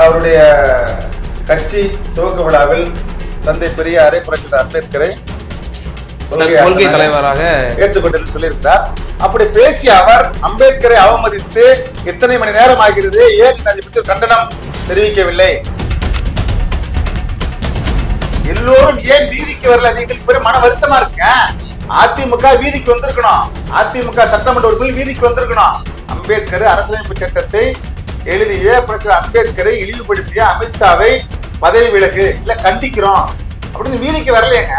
அவருடைய கட்சி துவக்க விழாவில் தந்தை பெரியாரை புரட்சித் அம்பேத்கரை கொள்கை தலைவராக ஏற்றுக்கொண்டு சொல்லியிருக்கிறார். அப்படி பேசிய அவர் அம்பேத்கரை அவமதித்து இத்தனை மணி நேரம் ஆகிறது ஏன் அதை பற்றி கண்டனம் தெரிவிக்கவில்லை? எல்லோரும் ஏன் வீதிக்கு வரல? நீங்கள் பெரும் மன வருத்தமா இருக்க? அதிமுக வீதிக்கு வந்திருக்கணும். அதிமுக சட்டமன்ற உறுப்பினர் வீதிக்கு வந்திருக்கணும். அம்பேத்கர் அரசியலமைப்பு சட்டத்தை எழுதிய புரட்சியாளர் அம்பேத்கரை இழிவுபடுத்திய அமித்ஷாவை பதவி விலகு. இல்ல கண்டிக்கிறோம். அப்படின்னு வீதிக்கு வரலையேங்க.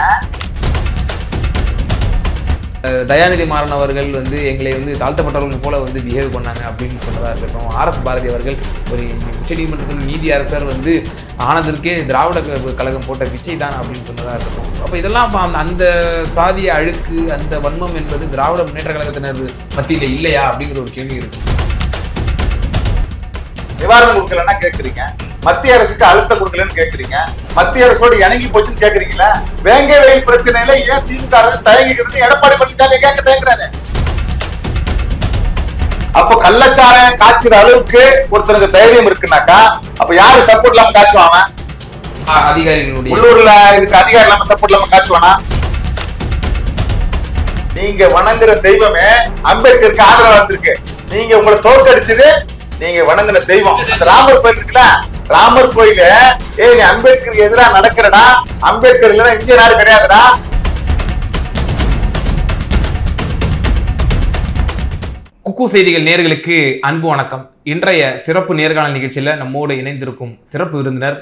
தயாநிதி மாறன் அவர்கள் வந்து எங்களை வந்து தாழ்த்தப்பட்டவர்கள் போல வந்து பிஹேவ் பண்ணாங்க அப்படின்னு சொன்னதா இருக்கட்டும். ஆர்எஸ் பாரதி அவர்கள் ஒரு உச்சநீதிமன்றத்தின் நீதி அரசர் வந்து ஆனதற்கே திராவிட கழகம் போட்ட பிச்சை தான் அப்படின்னு சொன்னதா இருக்கட்டும். அப்போ இதெல்லாம் அந்த- சாதிய அழுக்கு அந்த வன்மம் என்பது திராவிட முன்னேற்ற கழகத்தினர் மத்தியில் இல்லையா அப்படிங்கிற ஒரு கேள்வி இருக்குது நிவாரணம் கொடுக்கலன்னா கேக்குறீங்க. மத்திய அரசுக்கு அழுத்தம் கொடுக்கலன்னு கேக்குறீங்க. மத்திய அரசோட இணங்கி போச்சுன்னு கேக்குறீங்களா வேங்கை வயல் பிரச்சனையில ஏன் திமுக அரசு தயங்குகிறதுன்னு எடப்பாடி பழனிசாமி கேட்க தயங்குறாரு. அப்போ கள்ளச்சாராயம் காய்ச்சுற அளவுக்கு ஒருத்தனுக்கு தைரியம் இருக்குனாக்கா அப்ப யாரு சப்போர்ட் இல்லாம? அ- அதிகாரிகளுடைய உள்ளூர்ல இதுக்கு அதிகாரம் இல்லாம சப்போர்ட் இல்லாம காய்ச்சுவானா? நீங்க வணங்குற தெய்வமே அம்பேத்கருக்கு ஆதரவா இருந்திருக்கு நீங்க உங்களை தோற்கடிச்சது நீங்க வணங்கின தெய்வம். ராமர் கோயில் இருக்குல்ல? ராமர் கோயில ஏய் நீ அம்பேத்கருக்கு எதிரா நடக்கிறடா? அம்பேத்கர் இல்லைன்னா இந்திய நாடு கிடையாதுடா. குக்கு செய்திகள் நேர்களுக்கு அன்பு வணக்கம். இன்றைய சிறப்பு நேர்காணல் நிகழ்ச்சியில் நம்மோடு இணைந்திருக்கும் சிறப்பு விருந்தினர்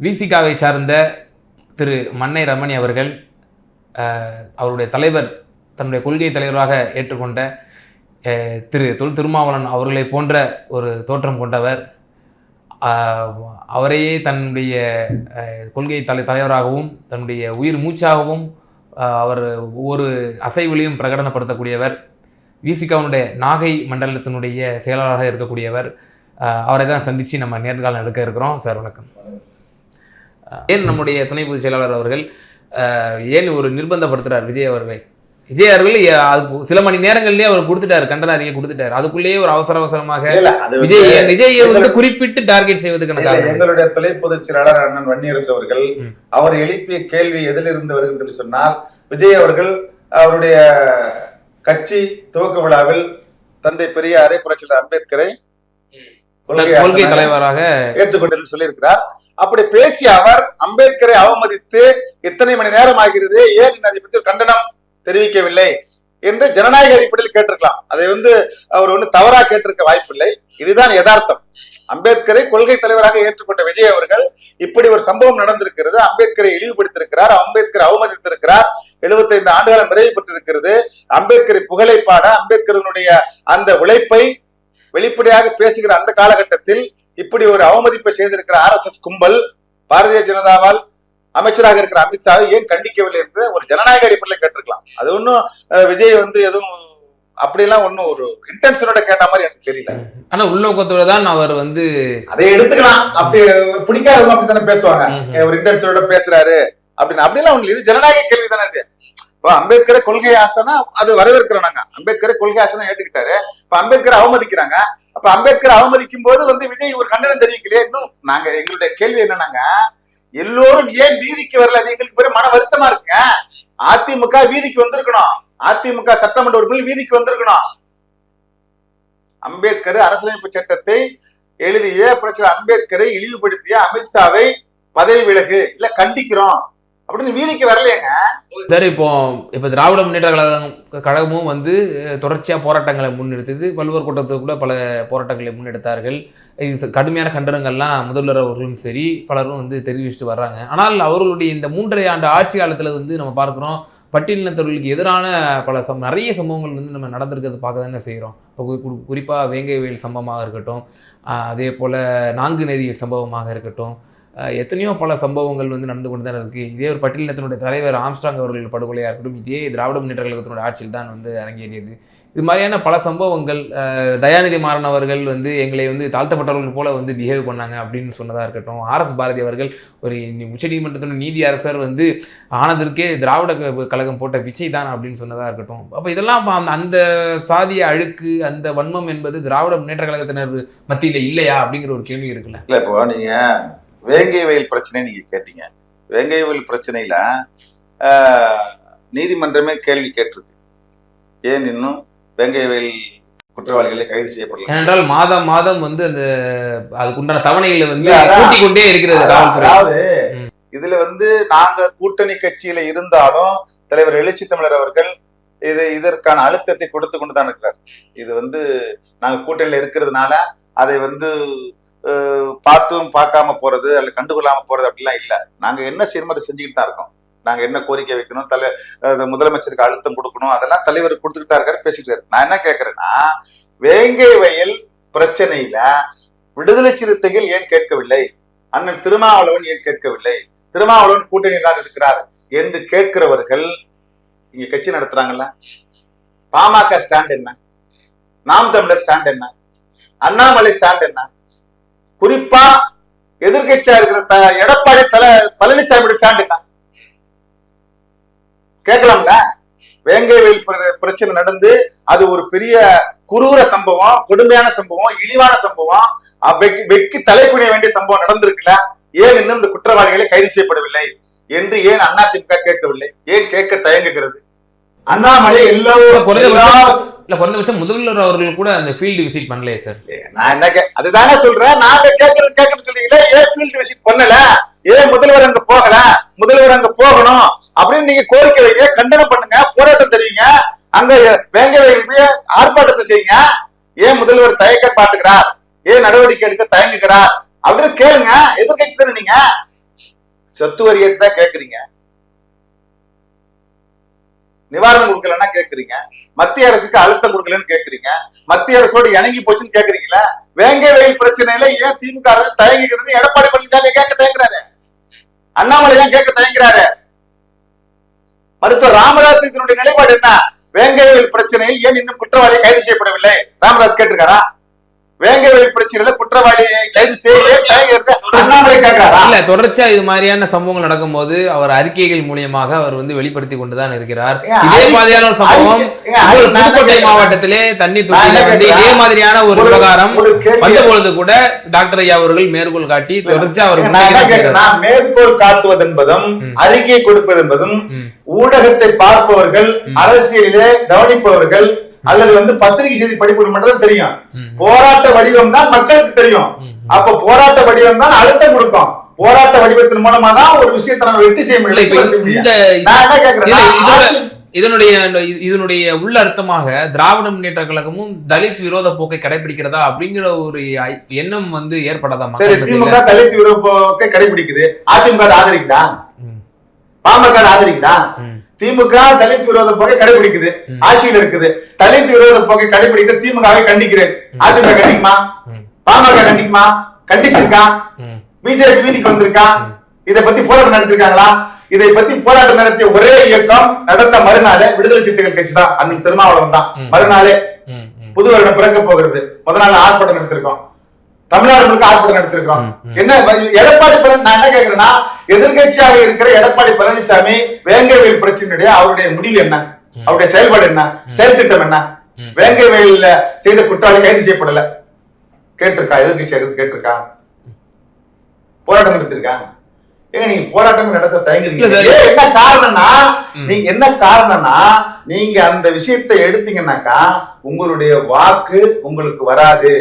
விசிகாவை சார்ந்த திரு மன்னை ரமணி அவர்கள் அவருடைய தலைவர் தன்னுடைய கொள்கை தலைவராக ஏற்றுக்கொண்ட திரு தொல் திருமாவளன் அவர்களை போன்ற ஒரு தோற்றம் கொண்டவர். அவரையே தன்னுடைய கொள்கை தலை தலைவராகவும் தன்னுடைய உயிர் மூச்சாகவும் அவர் ஒவ்வொரு அசைவிலையும் பிரகடனப்படுத்தக்கூடியவர். விசிகாவுடைய நாகை மண்டலத்தினுடைய செயலாளராக இருக்கக்கூடியவர். அவரை தான் சந்தித்து நம்ம நேர்காலம் எடுக்க இருக்கிறோம். சார் வணக்கம். ஏன் நம்முடைய துணை பொதுச் செயலாளர் அவர்கள் ஏன் ஒரு நிர்பந்தப்படுத்துகிறார் விஜய் அவர்களை? விஜய் அவர்கள் அது சில மணி நேரங்கள்லயே அவர் கொடுத்துட்டாரு கண்டன அறிக்கை கொடுத்துட்டாரு. அதுக்குள்ளேயே ஒரு அவசர அவசரமாக விஜய் விஜயை வந்து குறிப்பிட்டு டார்கெட் செய்வதற்கான எங்களுடைய துணை பொதுச் செயலாளர் அண்ணன் வன்னியரசு அவர்கள். அவர் எழுப்பிய கேள்வி எதிலிருந்து வருகிறது என்று சொன்னால் விஜய் அவர்கள் அவருடைய கட்சி துவக்க விழாவில் தந்தை பெரியாரை புரட்சியாளர் அம்பேத்கரை கொள்கை தலைவராக ஏற்றுக்கொண்டு சொல்லியிருக்கிறார். அப்படி பேசிய அவர் அம்பேத்கரை அவமதித்து இத்தனை மணி நேரம் ஆகிறது ஏன் அதை பற்றி கண்டனம் தெரிவிக்கவில்லை என்று ஜனநாயக அடிப்படையில் கேட்டிருக்கலாம். அதை வந்து அவர் வந்து தவறாக கேட்டிருக்க வாய்ப்பில்லை. இதுதான் யதார்த்தம். அம்பேத்கரை கொள்கை தலைவராக ஏற்றுக்கொண்ட விஜய் அவர்கள் இப்படி ஒரு சம்பவம் நடந்திருக்கிறது. அம்பேத்கரை இழிவுபடுத்திருக்கிறார் அம்பேத்கர் அவமதித்திருக்கிறார். 75 ஆண்டுகாலம் நிறைவு பெற்றிருக்கிறது. அம்பேத்கரை புகழை பாட அம்பேத்கரனுடைய அந்த உழைப்பை வெளிப்படையாக பேசுகிற அந்த காலகட்டத்தில் இப்படி ஒரு அவமதிப்பை செய்திருக்கிற ஆர்எஸ்எஸ் கும்பல் பாரதிய ஜனதாவால் அமைச்சராக இருக்கிற அமித்ஷாவை ஏன் கண்டிக்கவில்லை என்று ஒரு ஜனநாயக அடிப்படையில் கேட்டிருக்கலாம். அது ஒன்றும் விஜய் வந்து எதுவும் அப்படிலாம் ஒன்றும் ஒரு இன்டென்ஷனோட கேட்ட மாதிரி எனக்கு தெரியல. ஆனா உள்நோக்கத்தோட தான் அவர் வந்து அதை எடுத்துக்கலாம். அப்படி பிடிக்காதவங்க அப்படி தானே பேசுவாங்க. ஒரு இன்டென்ஷனோட பேசுறாரு அப்படின்னு. அப்படிலாம் ஒண்ணு இது ஜனநாயக கேள்வி தானே இது. இப்போ அம்பேத்கரை கொள்கை ஆசனா அது வரவேற்கிறோம் நாங்க. அம்பேத்கரை கொள்கை ஆசனா ஏற்றுக்கிட்டாரு. இப்ப அம்பேத்கரை அவமதிக்கிறாங்க. அப்ப அம்பேத்கரை அவமதிக்கும் போது வந்து விஜய் ஒரு கண்டனம் தெரிவிக்கலையே. இன்னும் நாங்க எங்களுடைய கேள்வி என்னன்னாங்க? எல்லோரும் ஏன் வீதிக்கு வரல? அது எங்களுக்கு பெரிய மன வருத்தமா இருக்குங்க அதிமுக வீதிக்கு வந்திருக்கணும். அதிமுக சட்டமன்ற உறுப்பினர் வீதிக்கு வந்திருக்கணும். அம்பேத்கர் அரசியலமைப்பு சட்டத்தை எழுதிய பிரச்சனை அம்பேத்கரை இழிவுபடுத்திய அமித்ஷாவை பதவி விலகு. இல்ல கண்டிக்கிறோம். அப்படின்னு வீதிக்கு வரலையேங்க? சார் இப்போ இப்போ திராவிட முன்னேற்ற கழகம் கழகமும் வந்து தொடர்ச்சியாக போராட்டங்களை முன்னெடுத்தது. பல்வேறு கூட்டத்துக்குள்ள பல போராட்டங்களை முன்னெடுத்தார்கள். இது கடுமையான கண்டனங்கள்லாம் முதல்வர் அவர்களும் சரி பலரும் வந்து தெரிவிச்சுட்டு வர்றாங்க. ஆனால் அவர்களுடைய இந்த மூன்றரை ஆண்டு ஆட்சி காலத்தில் வந்து நம்ம பார்க்குறோம் பட்டியலினத்தவர்களுக்கு எதிரான பல சம் நிறைய சம்பவங்கள் வந்து நம்ம நடந்திருக்கிறது பார்க்க தானே செய்கிறோம். இப்போ குறிப்பாக வேங்கை வயல் சம்பவமாக இருக்கட்டும் அதே போல் நாங்குநெறி சம்பவமாக இருக்கட்டும் எத்தனையோ பல சம்பவங்கள் வந்து நடந்து கொண்டு தான் இருக்குது இதே ஒரு பட்டியலினத்தினுடைய தலைவர் ஆம்ஸ்டாங் அவர்கள் படுகொலையாக இருக்கட்டும் இதே திராவிட முன்னேற்ற கழகத்தினுடைய ஆட்சியில் தான் வந்து அரங்கேறியது. இது மாதிரியான பல சம்பவங்கள் அஹ், தயாநிதி மாறனவர்கள் வந்து எங்களை வந்து தாழ்த்தப்பட்டவர்கள் போல வந்து பிஹேவ் பண்ணாங்க அப்படின்னு சொன்னதா இருக்கட்டும் ஆர்எஸ் பாரதி அவர்கள் ஒரு நி- உச்சநீதிமன்றத்தின் நீதி அரசர் வந்து ஆனதற்கே திராவிட கழகம் போட்ட பிச்சை தான் அப்படின்னு சொன்னதா இருக்கட்டும். அப்போ இதெல்லாம் அந்த- அந்த சாதிய அழுக்கு அந்த வன்மம் என்பது திராவிட முன்னேற்ற கழகத்தினர் மத்தியில இல்லையா அப்படிங்கிற ஒரு கேள்வி இருக்குல்ல? இல்லை இப்போ நீங்கள் வேங்கை வயல் பிரச்சனை நீங்க கேட்டீங்க வேங்கை வயல் பிரச்சனையில நீதிமன்றமே கேள்வி கேட்டிருக்கு ஏன் இன்னும் வேங்கை வயல் குற்றவாளிகளை கைது செய்யப்படல ஏனென்றால் மாதம் மாதம் வந்து அந்த அதுக்குண்டான தவணைகளை வந்து. கூட்டிக் கொண்டே இருக்கிறது அதாவது. இதுல வந்து நாங்க கூட்டணி கட்சியில இருந்தாலும் தலைவர் எழுச்சி தமிழர் அவர்கள் இது இதற்கான அழுத்தத்தை கொடுத்து கொண்டு தான் இருக்கிறார் இது வந்து நாங்க கூட்டணியில இருக்கிறதுனால அதை வந்து பார்த்தும் பார்க்காம போறது அல்ல கண்டுகொள்ளாம போறது அப்படிலாம் இல்லை. நாங்க என்ன செய்யணுமோ அதை செஞ்சுக்கிட்டு தான் இருக்கோம். நாங்க என்ன கோரிக்கை வைக்கணும் தலை முதலமைச்சருக்கு அழுத்தம் கொடுக்கணும் அதெல்லாம் தலைவர் கொடுத்துக்கிட்டா இருக்காரு பேசிட்டு நான் என்ன கேட்கறேன்னா வேங்கை வயல் பிரச்சனையில விடுதலை சிறுத்தைகள் ஏன் கேட்கவில்லை? அண்ணன் திருமாவளவன் ஏன் கேட்கவில்லை? திருமாவளவன் கூட்டணி தான் இருக்கிறார் என்று கேட்கிறவர்கள் இங்க கட்சி நடத்துறாங்கல்ல? பாமக ஸ்டாண்ட் என்ன? நாம் தமிழர் ஸ்டாண்ட் என்ன? அண்ணாமலை ஸ்டாண்ட் என்ன? குறிப்பா எதிர்கட்சியா இருக்கிற எடப்பாடி தல பழனிசாமியோட ஸ்டாண்ட் என்ன? கேட்கலாம்ல? வேங்கை வயல் பிர- பிரச்சனை நடந்து அது ஒரு பெரிய குரூர சம்பவம் கொடுமையான சம்பவம் இழிவான சம்பவம் வெக்கி- தலை குனிய வேண்டிய சம்பவம் நடந்திருக்குல்ல? ஏன் இன்னும் இந்த குற்றவாளிகளை கைது செய்யப்படவில்லை? என்று ஏன் அதிமுக கேட்கவில்லை? ஏன் கேட்க தயங்குகிறது? அண்ணாமலை எல்லா குறைந்தபட்சம் எல்லா- இல்ல குறைந்தபட்சம் முதல்வர் அவர்கள் கூட அந்த ஃபீல்டு விசிட் பண்ணலையே சார் நான் என்ன கே- அதுதானே சொல்றேன். நாங்க கேட்கறது கேட்கறது சொன்னீங்களே ஏன் ஃபீல்டு விசிட் பண்ணல? ஏன் முதல்வர் அங்க போகல? முதல்வர் அங்க போகணும் அப்படின்னு நீங்க கோரிக்கை வைங்க கண்டனம் பண்ணுங்க போராட்டம் தெரிவிங்க. அங்க வேங்க போய் ஆர்ப்பாட்டத்தை செய்யுங்க. ஏன் முதல்வர் தயக்க பாத்துக்கிறார் ஏன் நடவடிக்கை எடுக்க தயங்குகிறார்? அப்படின்னு கேளுங்க. எதிர்கட்சி தானே நீங்க? சொத்து வரியத்தை தான் கேக்குறீங்க. நிவாரணம் கொடுக்கலன்னா கேக்குறீங்க. மத்திய அரசுக்கு அழுத்தம் கொடுக்கலன்னு கேக்குறீங்க. மத்திய அரசோடு இணங்கி போச்சுன்னு கேக்குறீங்களா வேங்கை வெயில் பிரச்சனையில ஏன் திமுக அரசு தயங்குகிறது எடப்பாடி பழனிசாமி கேட்க தயங்குறாரு. அண்ணாமலை ஏன் கேட்க தயங்குறாரு? மருத்துவர் ராமதாஸ் இதனுடைய நிலைப்பாடு என்ன? வேங்கை வெயில் பிரச்சனையில் ஏன் இன்னும் குற்றவாளி கைது செய்யப்படவில்லை? ராமதாஸ் கேட்டிருக்காரா? வேங்கை பிரச்சனையில குற்றவாளியை கைது செய்ய இல்ல தொடர்ச்சியா இது மாதிரியான சம்பவங்கள் நடக்கும்போது அவர் அறிக்கைகள் மூலியமாக அவர் வந்து வெளிப்படுத்தி கொண்டுதான் இருக்கிறார் இதே மாதிரியான ஒரு சம்பவம் புதுக்கோட்டை? மாவட்டத்திலே தண்ணீர் தொட்டியில வந்து இதே? மாதிரியான ஒரு விவகாரம் வந்த பொழுது கூட டாக்டர் ஐயா அவர்கள் மேற்கோள் காட்டி தொடர்ச்சியா அவர் மேற்கோள் காட்டுவது என்பதும். அறிக்கை கொடுப்பது என்பதும். ஊடகத்தை பார்ப்பவர்கள். அரசியலிலே கவனிப்பவர்கள் அல்லது வந்து பத்திரிகை செய்தி படிப்பது மட்டும் தான் தெரியும். போராட்ட வடிவம் தான் மக்களுக்கு தெரியும். அப்ப போராட்ட வடிவம் தான் அழுத்தம் கொடுக்கும் போராட்ட வடிவத்தின் மூலமா தான் ஒரு விஷயத்தை நம்ம வெற்றி செய்ய இதோட- இதனுடைய இதனுடைய உள்ள அர்த்தமாக திராவிட முன்னேற்ற கழகமும் தலித் விரோத போக்கை கடைபிடிக்கிறதா அப்படிங்கிற ஒரு எண்ணம் வந்து ஏற்படாதா சரி? திமுக தலித் விரோப்பை கடைபிடிக்குது அதிமுக அதை ஆதரிக்குதா. பாமக ஆதரிக்குதா. திமுக தலித் விரோத போக்கை கடைபிடிக்குது. ஆட்சியில் இருக்குது. தலித் விரோத போக்கை கடைபிடிக்க திமுகவை கண்டிக்கிறேன். அதிமுக கண்டிக்குமா. பாமக கண்டிக்குமா? கண்டிச்சிருக்கா. பிஜேபி வீதிக்கு வந்திருக்கா? இதை பத்தி போராட்டம் நடத்திருக்காங்களா? இதை பத்தி போராட்டம் நடத்திய ஒரே இயக்கம் நடந்த மறுநாளே விடுதலை சிறுத்தைகள் கட்சி தான் அன்னைக்கு திருமாவளவன் தான். மறுநாளே. புது வருடம் பிறக்க போகிறது. முத நாள் ஆர்ப்பாட்டம் நடத்திருக்கோம். தமிழ்நாடு முழுக்க ஆர்ப்பாட்டம் நடத்திருக்கோம். என்ன எடப்பாடி பழனி நான் என்ன கேக்குறேன்னா எதிர்கட்சியாக இருக்கிற எடப்பாடி பழனிசாமி வேங்கை வயல் பிரச்சனையுடைய அவருடைய முடிவு என்ன. அவருடைய செயல்பாடு என்ன? செயல் திட்டம் என்ன. வேங்கை வயல்ல செய்த குற்றாலி கைது செய்யப்படல. கேட்டிருக்கா? எதிர்கட்சியாக இருந்து கேட்டிருக்கா? போராட்டம் நடத்திருக்கா? ஏங்க நீங்க போராட்டம் நடத்த தயங்குறீங்க. என்ன காரணம்னா. நீங்க என்ன காரணம்னா நீங்க அந்த விஷயத்தை எடுத்தீங்கன்னாக்கா உங்களுடைய வாக்கு உங்களுக்கு வராது.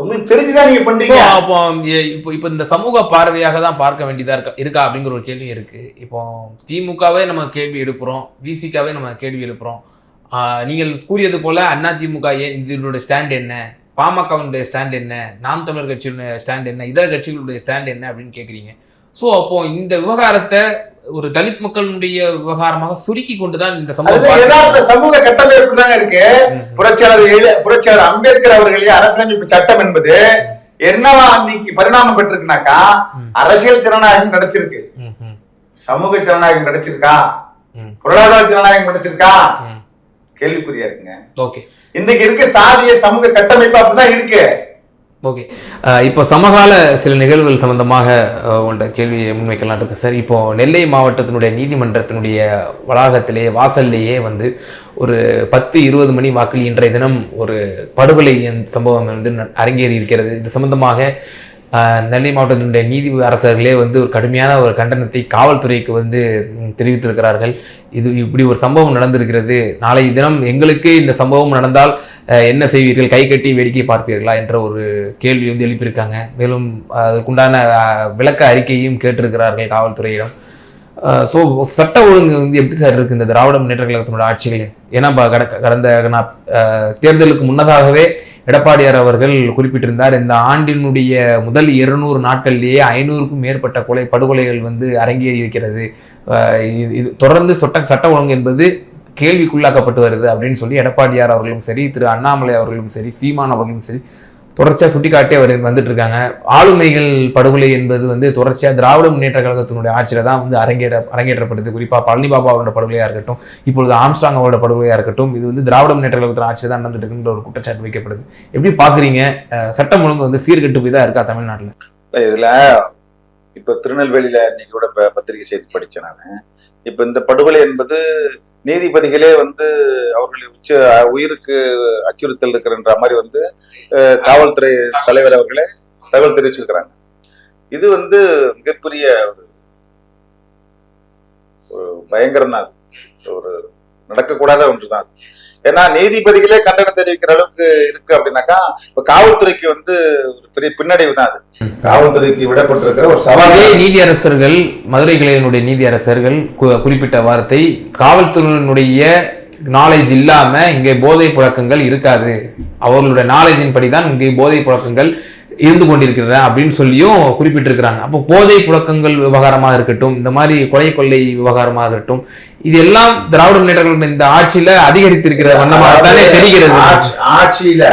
உங்களுக்கு தெரிஞ்சுதான் நீங்க பண்றீங்க. அப்போ இப்போ இப்போ இந்த சமூக பார்வையாக தான் பார்க்க வேண்டியதா இருக்கா இருக்கா அப்படிங்கிற ஒரு கேள்வி இருக்கு. இப்போ திமுகவே நம்ம கேள்வி எழுப்புறோம் விசிகாவே நம்ம கேள்வி எழுப்புறோம் நீங்கள் கூறியது போல அண்ணா திமுக ஏன் இதனுடைய ஸ்டாண்ட் என்ன? பாமகவினுடைய ஸ்டாண்ட் என்ன? நாம் தமிழர் கட்சியினுடைய ஸ்டாண்ட் என்ன? இதர கட்சிகளுடைய ஸ்டாண்ட் என்ன அப்படின்னு கேட்குறீங்க ஸோ அப்போ இந்த விவகாரத்தை ஒரு தலித் மக்களுடைய விவகாரமாக சுருக்கி கொண்டுதான் இந்த சமூக சமூக கட்டமைப்பு தாங்க இருக்கு. புரட்சியாளர் புரட்சியாளர் அம்பேத்கர் அவர்களுடைய அரசியலமைப்பு சட்டம் என்பது என்னவா அன்னைக்கு பரிணாமம் பெற்றிருக்குனாக்கா. அரசியல் ஜனநாயகம் கிடைச்சிருக்கு சமூக ஜனநாயகம் கிடைச்சிருக்கா ம், பொருளாதார ஜனநாயகம் கிடைச்சிருக்கா ம், கேள்விக்குறியா இருக்குங்க. ஓகே. இன்னைக்கு இருக்க சாதிய சமூக கட்டமைப்பு அப்படிதான் இருக்கு. ஓகே uh, இப்போ சமகால சில நிகழ்வுகள் சம்பந்தமாக uh, உங்கள்கிட்ட கேள்வியை முன்வைக்கலாம் இருக்கு சார் இப்போ நெல்லை மாவட்டத்தினுடைய நீதிமன்றத்தினுடைய வளாகத்திலே வாசல்லையே வந்து ஒரு பத்து இருபது மணி வாக்கில் இன்றைய தினம் ஒரு படுகொலை சம்பவம் வந்து அரங்கேறி இருக்கிறது இது சம்பந்தமாக நெல்லை மாவட்டத்தினுடைய நீதி அரசர்களே வந்து ஒரு கடுமையான ஒரு கண்டனத்தை காவல்துறைக்கு வந்து தெரிவித்திருக்கிறார்கள். இது இப்படி ஒரு சம்பவம் நடந்திருக்கிறது. நாளை தினம் எங்களுக்கு இந்த சம்பவம் நடந்தால் என்ன செய்வீர்கள்? கை கட்டி வேடிக்கை பார்ப்பீர்களா? என்ற ஒரு கேள்வி வந்து எழுப்பியிருக்காங்க. மேலும் அதுக்குண்டான விளக்க அறிக்கையும் கேட்டிருக்கிறார்கள் காவல்துறையிடம். ஸோ சட்ட ஒழுங்கு வந்து எப்படி சார் இருக்கு இந்த திராவிட முன்னேற்ற கழகத்தினோட ஆட்சிகளே ஏன்னா கட- கடந்த தேர்தலுக்கு முன்னதாகவே எடப்பாடியார் அவர்கள் குறிப்பிட்டிருந்தார் இந்த ஆண்டினுடைய முதல் இருநூறு நாட்கள்லேயே ஐநூறுக்கும் மேற்பட்ட கொலை படுகொலைகள் வந்து அரங்கேறி இருக்கிறது. இது இது தொடர்ந்து சொட்ட சட்ட ஒழுங்கு என்பது கேள்விக்குள்ளாக்கப்பட்டு வருது அப்படின்னு சொல்லி எடப்பாடியார் அவர்களும் சரி திரு அண்ணாமலை அவர்களும் சரி சீமான் அவர்களும் சரி தொடர்ச்சியாக சுட்டிக்காட்டி அவர் வந்துட்டு இருக்காங்க ஆளுமைகள் படுகொலை என்பது வந்து தொடர்ச்சியாக திராவிட முன்னேற்ற கழகத்தினுடைய ஆட்சியில் தான் வந்து அரங்கேற அரங்கேற்றப்படுது குறிப்பாக பழனி பாபா அவரோட படுகொலையாக இருக்கட்டும் இப்பொழுது ஆம்ஸ்டாங் அவரோட படுகொலையாக இருக்கட்டும் இது வந்து திராவிட முன்னேற்ற கழகத்தின் ஆட்சியில் தான் நடந்துட்டு இருக்குன்ற ஒரு குற்றச்சாட்டு வைக்கப்படுது. எப்படி பார்க்குறீங்க சட்டம் ஒழுங்கு வந்து சீர்கெட்டு போய் தான் இருக்கா தமிழ்நாட்டில்? இதில் இப்போ திருநெல்வேலியில் இன்னைக்கு கூட பத்திரிகை செய்தி படித்தேன் நான். இப்போ இந்த படுகொலை என்பது நீதிபதிகளே வந்து அவர்களை உச்ச உயிருக்கு அச்சுறுத்தல் இருக்கிறன்ற மாதிரி வந்து அஹ், காவல்துறை தலைவர் அவர்களே தகவல் தெரிவிச்சிருக்கிறாங்க இது வந்து மிகப்பெரிய ஒரு பயங்கரம் தான் அது ஒரு நடக்கக்கூடாத ஒன்றுதான் அது. ஏன்னா நீதிபதிகளே கண்டனம் தெரிவிக்கிற அளவுக்கு இருக்கு அப்படின்னாக்கா இப்ப காவல்துறைக்கு வந்து ஒரு பெரிய பின்னடைவு தான் அது. காவல்துறைக்கு விடப்பட்டிருக்கிற ஒரு சவாலே. அதே நீதியரசர்கள் மதுரை கிளையினுடைய நீதியரசர்கள் கு- குறிப்பிட்ட வார்த்தை காவல்துறையினுடைய நாலேஜ் இல்லாம இங்கே போதை புழக்கங்கள் இருக்காது. அவர்களுடைய நாலேஜின் படிதான் இங்கே போதை புழக்கங்கள் இருந்து கொண்டிருக்கின்றன அப்படின்னு சொல்லியும் குறிப்பிட்டிருக்கிறாங்க. அப்போ போதை புழக்கங்கள் விவகாரமாக இருக்கட்டும் இந்த மாதிரி கொலை கொள்ளை விவகாரமாக இருக்கட்டும் இது எல்லாம் திராவிட முன்னேற்ற கழகத்தின் இந்த ஆட்சியில அதிகரித்திருக்கிற வண்ணமாக தானே தெரிகிறது. ஆட்சி- ஆட்சியில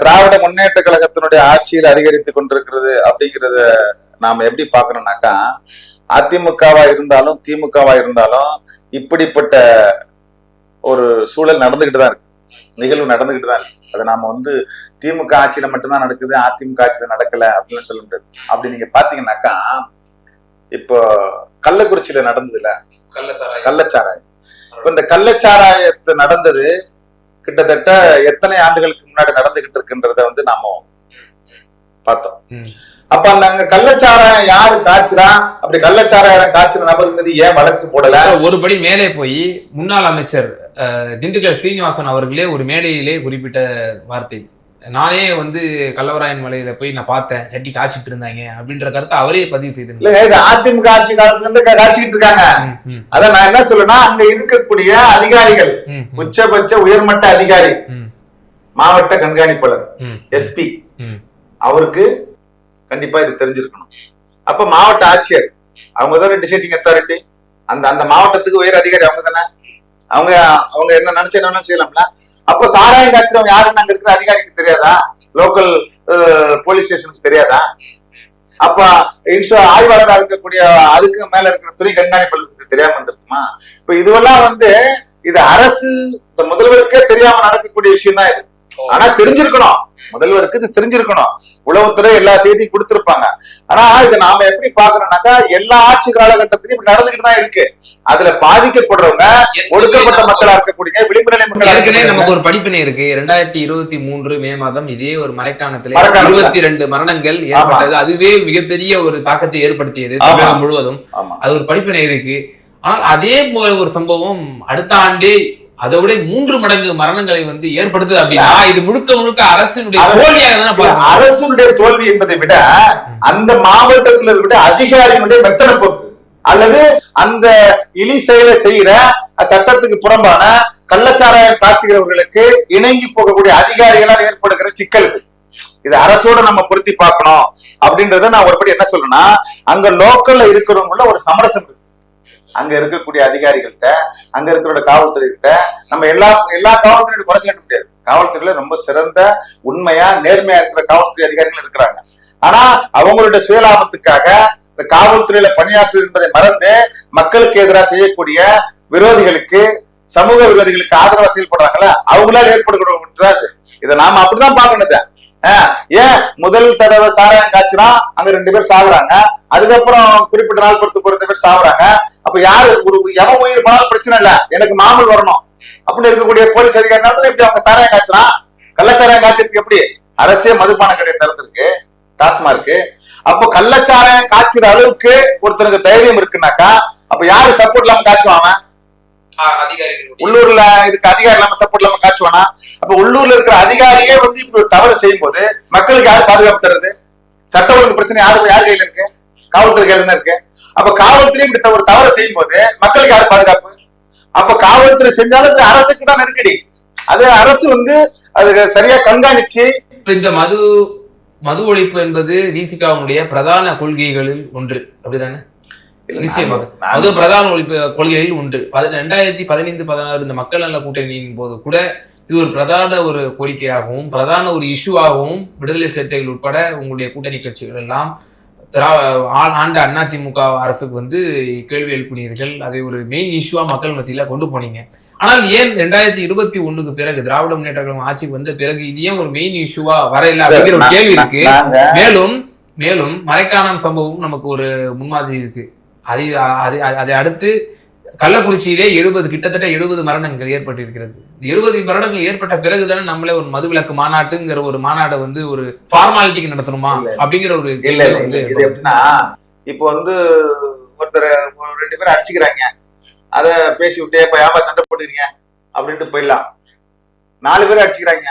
திராவிட முன்னேற்ற கழகத்தினுடைய ஆட்சியில் அதிகரித்து கொண்டிருக்கிறது அப்படிங்கறத நாம எப்படி பார்க்கணும்னாக்கா அதிமுகவா இருந்தாலும் திமுகவா இருந்தாலும் இப்படிப்பட்ட ஒரு சூழல் நடந்துகிட்டு தான் இருக்கு. நிகழ்வு நடந்துகிட்டு தான் இருக்கு. அதை நாம வந்து திமுக ஆட்சியில மட்டும்தான் நடக்குது அதிமுக ஆட்சியில நடக்கல அப்படின்னு சொல்ல முடியாது. அப்படி நீங்க பாத்தீங்கன்னாக்கா இப்போ கள்ளக்குறிச்சியில நடந்ததுல கள்ளச்சாராயம். இப்ப இந்த கள்ளச்சாராயத்து நடந்தது கிட்டத்தட்ட எத்தனை ஆண்டுகளுக்கு முன்னாடி நடந்துகிட்டு இருக்குன்றத வந்து நாம பார்த்தோம். அப்ப அந்த அங்க கள்ளச்சாராயம் யாரு காய்ச்சுறா? அப்படி கள்ளச்சாராயம் காய்ச்சுற நபர் மீது ஏன் வழக்கு போடல? ஒரு படி மேலே போய் முன்னாள் அமைச்சர் அஹ், திண்டுக்கல் ஸ்ரீனிவாசன் அவர்களே ஒரு மேடையிலே குறிப்பிட்ட வார்த்தை நானே வந்து கல்லவராயன் மலையில போய் நான் பார்த்தேன். சட்டி காய்ச்சிட்டு இருந்தாங்க அப்படின்ற கருத்தை அவரே பதிவு இது அதிமுக ஆட்சி காலத்துல இருந்து கா- காய்ச்சிக்கிட்டு இருக்காங்க. அதான் நான் என்ன சொல்லுன்னா அங்க இருக்கக்கூடிய அதிகாரிகள் உச்சபட்ச உயர்மட்ட அதிகாரி மாவட்ட கண்காணிப்பாளர் எஸ்பி. அவருக்கு கண்டிப்பா இது தெரிஞ்சிருக்கணும். அப்ப மாவட்ட ஆட்சியர் அவங்க தானே டிசைடிங் அத்தாரிட்டி அந்த அந்த மாவட்டத்துக்கு உயர் அதிகாரி அவங்க தானே? அவங்க அவங்க என்ன நினைச்சு என்ன வேணாலும் செய்யலாம்ல? அப்ப சாராயம் காய்ச்சறவங்க யாருன்னு அங்க இருக்கிற அதிகாரிக்கு தெரியாதா? லோக்கல் போலீஸ் ஸ்டேஷனுக்கு தெரியாதா? அப்ப இன்சூ ஆய்வாளரா இருக்கக்கூடிய அதுக்கு மேல இருக்கிற துணை கண்காணிப்பாளருக்கு தெரியாம இருந்திருக்குமா? இப்ப இதுவெல்லாம் வந்து இது அரசு இந்த முதல்வருக்கே தெரியாம நடக்கக்கூடிய விஷயம் தான் இது. ஆனா தெரிஞ்சிருக்கணும். முதல்வருக்கு இது தெரிஞ்சிருக்கணும். உளவுத்துறை எல்லா செய்தியும் கொடுத்திருப்பாங்க. ஆனா இதை நாம எப்படி பாக்குறோம்னாக்கா எல்லா ஆட்சி காலகட்டத்திலும் இப்படி நடந்துகிட்டு தான் இருக்கு. அதுல பாதிக்கப்படுறவங்க ஒடுக்கப்பட்ட மக்களா இருக்கக்கூடிய விளிம்பு நிலை மக்களா ஏற்கனவே நமக்கு ஒரு படிப்பினை இருக்கு. ரெண்டாயிரத்தி இருபத்தி மூன்று மே மாதம் இதே ஒரு மறைக்காணத்துல. இருபத்தி ரெண்டு மரணங்கள் ஏற்பட்டது. அதுவே மிகப்பெரிய ஒரு தாக்கத்தை ஏற்படுத்தியது. தமிழகம் முழுவதும். அது ஒரு படிப்பினை இருக்கு. ஆனால் அதே போல ஒரு சம்பவம் அடுத்த ஆண்டே அதை விட மூன்று மடங்கு மரணங்களை வந்து ஏற்படுத்துது அப்படின்னா இது முழுக்க முழுக்க அரசினுடைய அரசு- தோல்வியாக அரசுடைய தோல்வி என்பதை விட அந்த மாவட்டத்தில் இருக்கக்கூடிய அதிகாரிகளுடைய மெத்தன போக்கு அல்லது அந்த இழி செயலை செய்யற சட்டத்துக்கு புறம்பான கள்ளச்சாராயம் காய்ச்சுகிறவர்களுக்கு இணங்கி போகக்கூடிய அதிகாரிகளால் ஏற்படுகிற சிக்கல்கள். இது அரசோட நம்ம பொருத்தி பார்க்கணும். அப்படின்றத நான் ஒருபடி என்ன சொல்றேன்னா அங்க லோக்கல்ல இருக்கிறவங்கள ஒரு சமரசம் அங்க இருக்கக்கூடிய அதிகாரிகள்கிட்ட அங்க இருக்கிற காவல்துறை கிட்ட நம்ம எல்லா எல்லா காவல்துறையும் குறை சொல்ல முடியாது. காவல்துறையில ரொம்ப சிறந்த உண்மையா நேர்மையா இருக்கிற காவல்துறை அதிகாரிகள் இருக்கிறாங்க. ஆனா அவங்களுடைய சுயலாபத்துக்காக இந்த காவல்துறையில பணியாற்று என்பதை மறந்து மக்களுக்கு எதிராக செய்யக்கூடிய விரோதிகளுக்கு சமூக விரோதிகளுக்கு ஆதரவா செயல்படுறாங்களா? அவங்களால ஏற்படுகிறது அது இதை நாம அப்படிதான் பார்க்கணும் ஏன் முதல் தடவை சாராயம் காய்ச்சினா அங்க ரெண்டு பேர் சாகுறாங்க? அதுக்கப்புறம் குறிப்பிட்ட நாள் பொறுத்து பொறுத்த பேர் சாகுறாங்க. அப்ப யாரு? ஒரு எவன் உயிர் போனாலும் பிரச்சனை இல்ல. எனக்கு மாமல் வரணும். அப்படின்னு இருக்கக்கூடிய போலீஸ் அதிகாரி நேரத்துல எப்படி அவங்க சாராயம் காய்ச்சினா கள்ளச்சாராயம் காய்ச்சதுக்கு எப்படி? அரசே மதுபான கடை திறந்திருக்கு. டாஸ்மார்க் அப்போ கள்ளச்சாராயம் காய்ச்சிற அளவுக்கு ஒருத்தனுக்கு தைரியம் இருக்குனாக்கா அப்ப யாரு சப்போர்ட் இல்லாம காய்ச்சுவாங்க உள்ளூர்ல இருக்க அதிகாரி இல்லாம சப்போர்ட் இல்லாம காய்ச்சுவானா? அப்ப உள்ளூர்ல இருக்கிற அதிகாரியே வந்து இப்படி ஒரு தவறு செய்யும் போது மக்களுக்கு யாரு பாதுகாப்பு தருது சட்ட ஒழுங்கு பிரச்சனை யாரு யார் கையில இருக்கு? காவல்துறை கையில தான் இருக்கு? அப்ப காவல்துறை இப்படி ஒரு தவறு செய்யும் போது மக்களுக்கு யாரு பாதுகாப்பு? அப்ப காவல்துறை செஞ்சாலும் அது அரசுக்கு தான் நெருக்கடி. அது அரசு வந்து அது சரியா கண்காணிச்சு இந்த மது மது ஒழிப்பு என்பது விசிகாவுடைய பிரதான கொள்கைகளில் ஒன்று. அப்படிதானே? நிச்சயமாக. அது பிரதான கொள்கைகளில் ஒன்று ரெண்டாயிரத்தி பதினைந்து பதினாறு இந்த மக்கள் நல கூட்டணியின் போது கூட இது ஒரு பிரதான ஒரு கோரிக்கையாகவும் பிரதான ஒரு இஷ்யூவாகவும் விடுதலை சிறுத்தைகள் உட்பட உங்களுடைய கூட்டணி கட்சிகள் எல்லாம் ஆண்ட அதிமுக அரசுக்கு வந்து கேள்வி எழுப்பினீர்கள். அதை ஒரு மெயின் இஷ்யூவா மக்கள் மத்தியில கொண்டு போனீங்க. ஆனால் ஏன் ரெண்டாயிரத்தி இருபத்தி ஒண்ணுக்கு பிறகு திராவிட முன்னேற்ற கழகம் ஆட்சிக்கு வந்த பிறகு இது ஏன் ஒரு மெயின் இஷ்யூவா வரையில அப்படிங்கிற ஒரு கேள்வி இருக்கு. மேலும் மேலும் மறைக்காணம் சம்பவம் நமக்கு ஒரு முன்மாதிரி இருக்கு. அதை அதை அதை அடுத்து கள்ளக்குறிச்சியிலே எழுபது கிட்டத்தட்ட எழுபது மரணங்கள் ஏற்பட்டிருக்கிறது. எழுபது மரணங்கள் ஏற்பட்ட பிறகுதானே நம்மளே ஒரு மதுவிலக்கு மாநாட்டுங்கிற ஒரு மாநாடை வந்து ஒரு ஃபார்மாலிட்டிக்கு நடத்தணுமா. அப்படிங்கிற ஒரு கேள்வி வந்து எப்படின்னா இப்போ வந்து ஒருத்தர் ஒரு ரெண்டு பேரும் அடிச்சுக்கிறாங்க. அத பேசி விட்டு இப்ப ஏமா சண்டை போடுறீங்க அப்படின்ட்டு போயிடலாம். நாலு பேர் அடிச்சுக்கிறாங்க.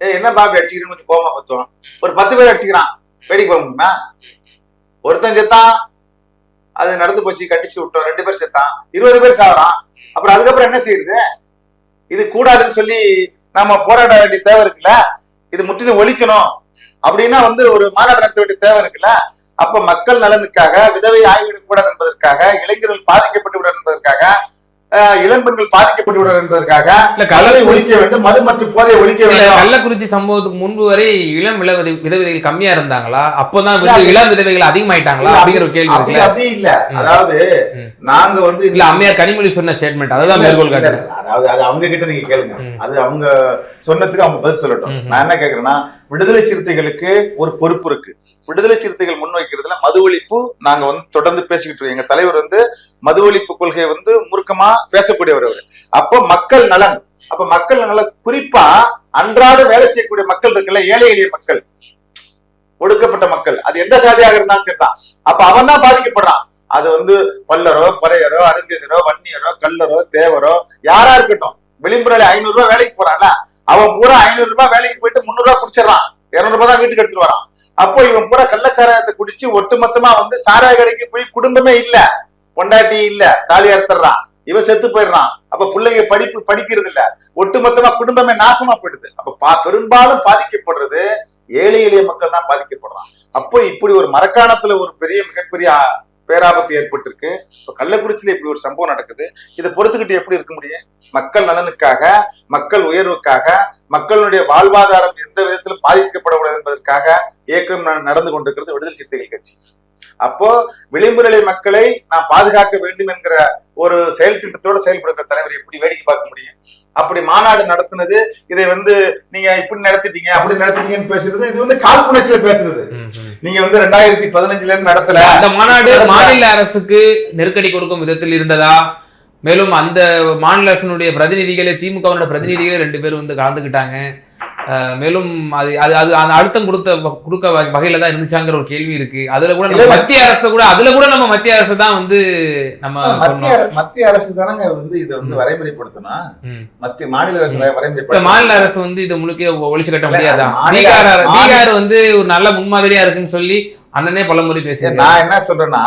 ஏ என்ன பாப்பி அடிச்சுக்கிறீங்க கொஞ்சம் கோமா பத்துவோம் ஒரு பத்து பேர் அடிச்சுக்கிறான். வேடிக்கை போக முடியுமா? ஒருத்தன் செத்தான் அது நடந்து போச்சு கட்டிச்சு விட்டோம் ரெண்டு பேர் செத்தான் இருபது பேர் சாவறான். அப்புறம் அதுக்கப்புறம் என்ன செய்யுது? இது கூடாதுன்னு சொல்லி நாம போராட வேண்டிய தேவை இருக்குல்ல? இது முற்றிலும் ஒழிக்கணும். அப்படின்னா வந்து ஒரு மாநாடு நடத்த வேண்டிய தேவை இருக்குல்ல? அப்ப மக்கள் நலனுக்காக விதவை ஆகிவிடக் கூடாது என்பதற்காக இளைஞர்கள் பாதிக்கப்பட்டு விட என்பதற்காக இளம்பெண்கள் பாதிக்கப்பட்டு விட என்பதற்காக இல்ல கலவை ஒழிக்க வேண்டும் மது மற்றும் போதையை ஒழிக்க வேண்டும். கள்ளக்குறிச்சி சம்பவத்துக்கு முன்பு வரை இளம் வில விதை- விதவைகள் கம்மியா இருந்தாங்களா? அப்போதான் வந்து இளம் விதவைகள் அதிகமாயிட்டாங்களா அப்படிங்கிற ஒரு கேள்வி அப்படி இருக்குல்ல அப்படி இல்ல. அதாவது. நாங்க வந்து இல்ல அம்மையார் கனிமொழி சொன்ன ஸ்டேட்மெண்ட் அதுதான் மேற்கோள் காட்டுறேன் அதாவது அது அவங்க கிட்ட நீங்க கேளுங்க. அது அவங்க சொன்னதுக்கு அவங்க பதில் சொல்லட்டும். நான் என்ன கேக்குறேன்னா விடுதலை சிறுத்தைகளுக்கு ஒரு பொறுப்பு இருக்கு. விடுதலை சிறுத்தைகள் முன்வைக்கிறதுல மது ஒழிப்பு நாங்க வந்து தொடர்ந்து பேசிக்கிட்டு இருக்கோம். எங்க தலைவர் வந்து மது ஒழிப்பு கொள்கையை வந்து முறுக்கமா பேசக்கூடியவர் அவர். அப்போ மக்கள் நலன். அப்ப மக்கள் நலன் குறிப்பா அன்றாட வேலை செய்யக்கூடிய மக்கள் இருக்குல்ல ஏழை எளிய மக்கள். ஒடுக்கப்பட்ட மக்கள். அது எந்த சாதியாக இருந்தாலும் சரிதான். அப்ப அவன் தான் பாதிக்கப்படுறான். அது வந்து பல்லரோ பறையரோ அருந்தியதரோ வன்னியரோ கல்லரோ தேவரோ யாரா இருக்கட்டும். விளிம்புறாளி ஐநூறு ரூபாய் வேலைக்கு போறான்ல. அவன் பூரா ஐநூறு ரூபாய் வேலைக்கு போயிட்டு முந்நூறு ரூபாய் குடிச்சிடறான். இருநூறு ரூபாய் தான் வீட்டுக்கு எடுத்துட்டு வரான். அப்போ இவன் பூரா கள்ளச்சாராயத்தை குடிச்சு ஒட்டுமொத்தமா வந்து சாராய கடைக்கு போய் குடும்பமே இல்ல. பொண்டாட்டி இல்ல. தாலி அறுத்துறான். இவன் செத்து போயிடுறான். அப்ப பிள்ளைங்க படிப்பு படிக்கிறது இல்ல. ஒட்டுமொத்தமா குடும்பமே நாசமா போயிடுது. அப்ப பா- பெரும்பாலும் பாதிக்கப்படுறது ஏழை எளிய மக்கள் தான் பாதிக்கப்படுறான். அப்போ இப்படி ஒரு மரக்காணத்துல ஒரு பெரிய மிகப்பெரிய பேராபத்து ஏற்பட்டிருக்கு. இப்ப கள்ளக்குறிச்சியில இப்படி ஒரு சம்பவம் நடக்குது. இதை பொறுத்துக்கிட்டு எப்படி இருக்க முடியும்? மக்கள் நலனுக்காக மக்கள் உயர்வுக்காக மக்களுடைய வாழ்வாதாரம் எந்த விதத்திலும் பாதிக்கப்படக்கூடாது என்பதற்காக இயக்கம் நடந்து கொண்டிருக்கிறது விடுதலை சிறுத்தைகள் கட்சி. அப்போ விளிம்பு நிலை மக்களை நான் பாதுகாக்க வேண்டும் என்கிற ஒரு செயல் திட்டத்தோட செயல்படுகிற தலைவர் எப்படி வேடிக்கை பார்க்க முடியும்? அப்படி மாநாடு நடத்துனது இதை வந்து நீங்க இப்படி நடத்திட்டீங்க அப்படி நடத்திட்டீங்கன்னு பேசுறது இது வந்து காழ்ப்புணர்ச்சியில பேசுறது. நீங்க வந்து ரெண்டாயிரத்தி பதினஞ்சுல இருந்து நடத்தல. அந்த மாநாடு மாநில அரசுக்கு நெருக்கடி கொடுக்கும் விதத்தில் இருந்ததா? மேலும் அந்த மாநில அரசினுடைய பிரதிநிதிகளே திமுகவோட பிரதிநிதிகளே ரெண்டு பேரும் வந்து கலந்துக்கிட்டாங்க. மேலும் அது அது அது அந்த அழுத்தம் கொடுத்த கொடுக்க வகையில தான் இருந்துச்சாங்கிற ஒரு கேள்வி இருக்கு. அதுல கூட நம்ம. மத்திய அரசு கூட அதுல கூட நம்ம மத்திய அரசு தான் வந்து நம்ம மத்திய மத்திய அரசு தானங்க வந்து இதை வந்து ம். மத்திய மாநில அரசு இப்ப வரைமுறைப்படுத்தணும் மாநில அரசு வந்து இதை முழுக்க ஒழிச்சு கட்ட முடியாதா? பீகார் பீகார் வந்து ஒரு நல்ல முன்மாதிரியா இருக்குன்னு சொல்லி அண்ணனே பலமுறை பேசியிருக்காரு. நான் என்ன சொல்றேன்னா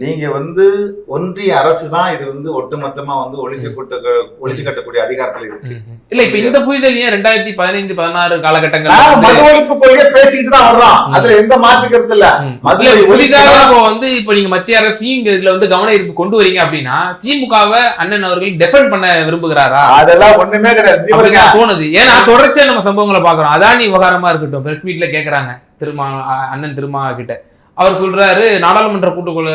நீங்க வந்து ஒன்றிய அரசு தான் இது வந்து ஒட்டுமொத்தமா வந்து ஒழிச்சு கொட்டு ஒழிச்சு கட்டக்கூடிய அதிகாரத்துல இருக்கு. இல்ல இப்ப இந்த புரிதல் ஏன் ரெண்டாயிரத்தி பதினைந்து பதினாறு வந்து- மது ஒழிப்பு கொள்கையை பேசிக்கிட்டு தான் வர்றோம். அதுல எந்த மாற்று கருத்து இல்ல. ம். மது இல்ல, ஒழிப்பு புதிதாக வந்து இப்ப நீங்க மத்திய அரசையும் இங்க இதுல வந்து கவன ஈர்ப்பு கொண்டு வரீங்க அப்படின்னா திமுகவை அண்ணன் அவர்கள் டெஃபெண்ட் பண்ண விரும்புகிறாரா? அதெல்லாம் ஒண்ணுமே கிடையாது. நீ தோணுது. ஏன்னா தொடர்ச்சியா நம்ம சம்பவங்களை பாக்குறோம் அதானி விவகாரமா இருக்கட்டும். பிரஸ் மீட்ல கேக்குறாங்க. திருமா அண்ணன் திருமா கிட்ட அவர் சொல்றாரு நாடாளுமன்ற கூட்டுக்குழு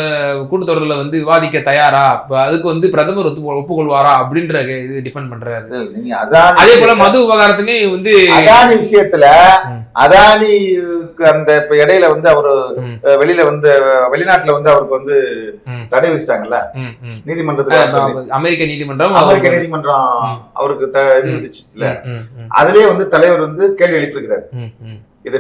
கூட்டத்தொடர்ல வந்து விவாதிக்க தயாரா அதுக்கு வந்து பிரதமர் ஒத்து ஒப்புக்கொள்வாரா அப்படின்ற இது டிஃபெண்ட் பண்றாரு அதானி அதே போல மது விவகாரத்துலயும் வந்து அதானி விஷயத்துல ம். அதானிக்கு அந்த இப்ப இடையில வந்து அவரு வெளியில வந்து வெளிநாட்டுல வந்து அவருக்கு வந்து தடை விதிச்சிட்டாங்கல்ல. நீதிமன்றத்துல. அமெரிக்க நீதிமன்றம் அமெரிக்க அவருக்கு- நீதிமன்றம். அவருக்கு இது ம், அதுலயே வந்து தலைவர் வந்து கேள்வி எழுப்பியிருக்கிறார். இது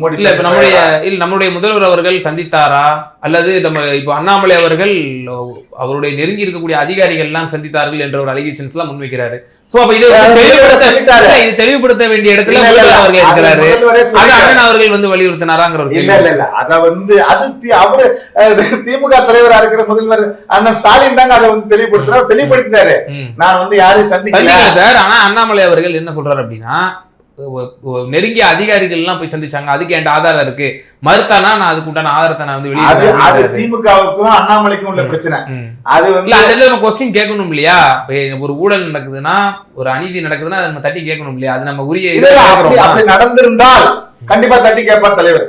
மோடி இல்ல இப்ப நம்முடைய இல்ல நம்முடைய முதல்வர் அவர்கள் சந்தித்தாரா? அல்லது நம்ம இப்போ அண்ணாமலை அவர்கள் அவருடைய நெருங்கி இருக்கக்கூடிய அதிகாரிகள் எல்லாம் சந்தித்தார்கள் என்ற ஒரு அலிகேஷன்ஸ் எல்லாம் முன்வைக்கிறாரு. சோ அப்ப இதை தெளிவுபடுத்த இது தெளிவுபடுத்த வேண்டிய இடத்துல முதல்வர் அவர்கள் இருக்கிறாரு. அண்ணன் அவர்கள் வந்து வலியுறுத்தினாராங்கிற ஒரு இல்ல இல்ல இல்ல. அத வந்து அது அவரு திமுக தலைவரா இருக்கிற முதல்வர் அண்ணன் ஸ்டாலின் தாங்க அதை வந்து தெளிவுபடுத்தினார். தெளிவுபடுத்தினாரு. நான் வந்து யாரையும் சந்திக்கல சார். ஆனா அண்ணாமலை அவர்கள் என்ன சொல்றாரு அப்படின்னா நெருங்கிய அதிகாரிகள் எல்லாம் போய் சந்திச்சாங்க. அதுக்கு என்கிட்ட ஆதாரம் இருக்கு. மறுத்தானா நான் அதுக்கு உண்டான ஆதாரத்தை நான் வந்து அது அது வெளியே திமுகவுக்கும் அண்ணாமலைக்கும் உள்ள பிரச்சனை. அது வந்து இடத்துல நம்ம கொஸ்டின் கேட்கணும் இல்லையா? ஒரு ஊழல் நடக்குதுன்னா ஒரு அநீதி நடக்குதுன்னா அதை நம்ம தட்டி கேட்கணும் இல்லையா? அது நம்ம உரிய நடந்திருந்தால் கண்டிப்பா தட்டி கேட்பார் தலைவர்.